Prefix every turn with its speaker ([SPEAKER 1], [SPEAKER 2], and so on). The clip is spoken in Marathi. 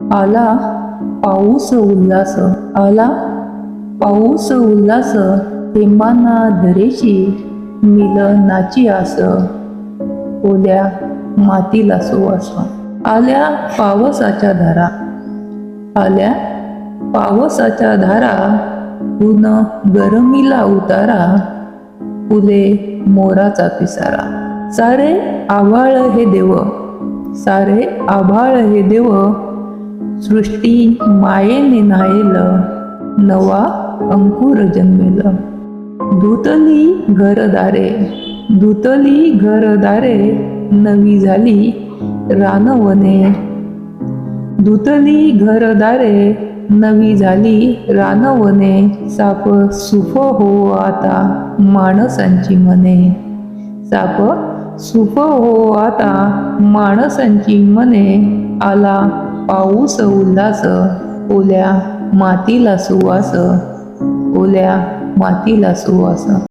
[SPEAKER 1] आला पाऊस उल्हास आला पाऊस उल्हास थेंबांना धरेशी मिलनाची आस. ओल्या मातीला सुवास. आल्या पावसाच्या धारा. आल्या पावसाच्या धारा. ऊन गरमीला उतारा. फुले मोराचा पिसारा. सारे आभाळ हे देव. सारे आभाळ हे देव. सृष्टी मायेने नायेल नवा अंकुर जन्मेल. धुतली घरदारे धुतली घरदारे नवी झाली रानवने. धुतली घरदारे नवी झाली रानवने साप सुफ हो आता माणसांची मने. साप सुफ हो आता माणसांची मने आला पाऊस उल्हास ओल्या मातीला सुवास ओल्या मातीला सुवास.